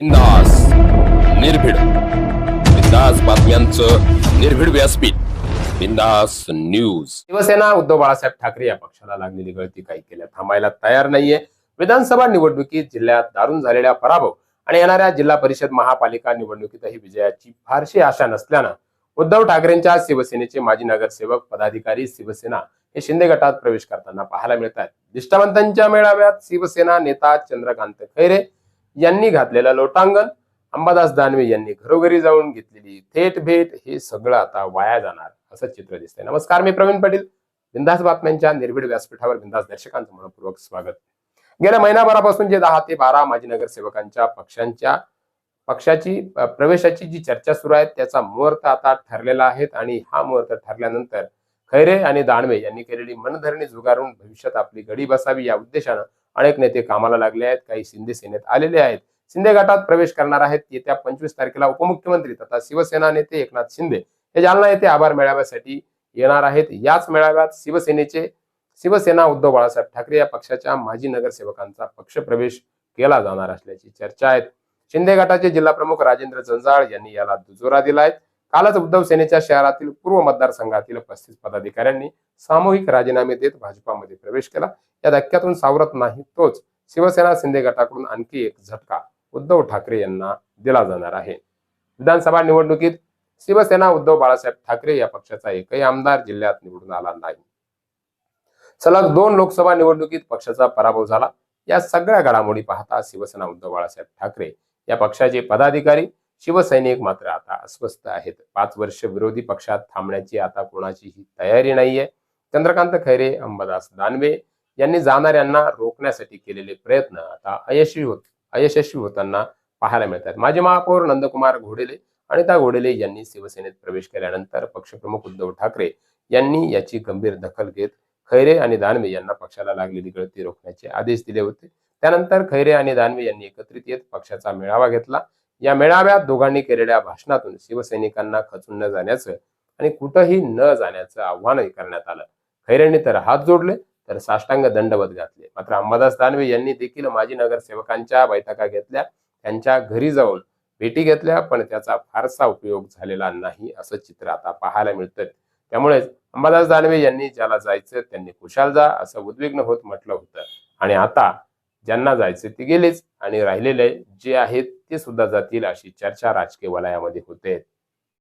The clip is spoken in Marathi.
बिंदास निर्भीड. बिंदास बातम्यांचं निर्भीड व्यासपीठ. बिंदास न्यूज. शिवसेना उद्धव बाळासाहेब ठाकरे या पक्षाला लागलेली गळती काही केल्या थांबायला तयार नाहीये. विधानसभा निवडणुकीत जिल्ह्यात दारुण झालेल्या पराभव आणि येणाऱ्या जिल्हा परिषद महापालिका निवडणुकीतही विजयाची फारशी आशा नसल्यानं उद्धव ठाकरेंच्या शिवसेनेचे माजी नगरसेवक पदाधिकारी शिवसेना हे शिंदे गटात प्रवेश करताना पाहायला मिळत आहेत निष्ठावंतांच्या मेळाव्यात शिवसेना नेता चंद्रकांत खैरे यांनी घातलेला लोटांगण. अंबादास दानवे यांनी घरोघरी जाऊन घेतलेली थेट भेट हे सगळं आता वाया जाणार असं चित्र दिसतंय. नमस्कार मी प्रवीण पाटील. बिंदास बातम्यांच्या निर्भीड व्यासपीठावर बिंदास दर्शकांचं मनपूर्वक स्वागत. गेल्या महिनाभरापासून जे दहा ते बारा माजी नगरसेवकांच्या पक्षांच्या पक्षाची प्रवेशाची जी चर्चा सुरू आहे त्याचा मुहूर्त आता ठरलेला आहे आणि हा मुहूर्त ठरल्यानंतर खैरे आणि दानवे यांनी केलेली मनधरणी झुगारून भविष्यात आपली घडी बसावी या उद्देशानं अनेक नेते कामाला लागले आहेत काही शिंदे सेनेत आलेले आहेत. शिंदे गटात प्रवेश करणार आहेत येत्या पंचवीस तारखेला उपमुख्यमंत्री तथा शिवसेना नेते एकनाथ शिंदे. हे जालना येथे आभार मेळाव्यासाठी येणार आहेत. याच मेळाव्यात शिवसेनेचे शिवसेना उद्धव बाळासाहेब ठाकरे या पक्षाच्या माजी नगरसेवकांचा पक्षप्रवेश केला जाणार असल्याची चर्चा आहे. शिंदे गटाचे जिल्हा प्रमुख राजेंद्र जंजाळ यांनी याला दुजोरा दिलाय. कालच उद्धव सेनेच्या शहरातील पूर्व मतदारसंघातील पस्तीस पदाधिकाऱ्यांनी सामूहिक राजीनामे देत भाजपामध्ये प्रवेश केला. या धक्क्यातून सावरत नाही तोच शिवसेना शिंदे गटाकडून आणखी एक झटका उद्धव ठाकरे यांना दिला जाणार आहे. विधानसभा निवडणुकीत शिवसेना उद्धव बाळासाहेब ठाकरे या पक्षाचा एकही आमदार जिल्ह्यात निवडून आला नाही. सलग दोन लोकसभा निवडणुकीत पक्षाचा पराभव झाला. या सगळ्या घडामोडी पाहता शिवसेना उद्धव बाळासाहेब ठाकरे या पक्षाचे पदाधिकारी शिवसैनिक मात्र आता अस्वस्थ आहेत. पाच वर्ष विरोधी पक्षात थांबण्याची आता कोणाचीही तयारी नाहीये. चंद्रकांत खैरे अंबादास दानवे यांनी जाणाऱ्यांना रोखण्यासाठी केलेले प्रयत्न आता अयशस्वी होत अयशस्वी होताना पाहायला मिळतात. माजी महापौर नंदकुमार घोडेले अनिता घोडेले यांनी शिवसेनेत प्रवेश केल्यानंतर पक्षप्रमुख उद्धव ठाकरे यांनी याची गंभीर दखल घेत खैरे आणि दानवे यांना पक्षाला लागलेली गळती रोखण्याचे आदेश दिले होते. त्यानंतर खैरे आणि दानवे यांनी एकत्रित येत पक्षाचा मेळावा घेतला. या मेळाव्यात दोघांनी केलेल्या भाषणातून शिवसैनिकांना खचून न जाण्याचं आणि कुठंही न जाण्याचं आव्हानही करण्यात आलं. खैरेंनी तर हात जोडले तर साष्टांग दंडवत घातले. मात्र अंबादास दानवे यांनी देखील माजी नगरसेवकांच्या बैठका घेतल्या त्यांच्या घरी जाऊन भेटी घेतल्या पण त्याचा फारसा उपयोग झालेला नाही असं चित्र आता पाहायला मिळतंय. त्यामुळेच अंबादास दानवे यांनी ज्याला जायचं त्यांनी खुशाल जा असं उद्विग्न होत म्हटलं होतं. आणि आता ज्यांना जायचं ते गेलेच आणि राहिलेले जे आहेत ते सुद्धा जातील अशी चर्चा राजकीय वलयामध्ये होते.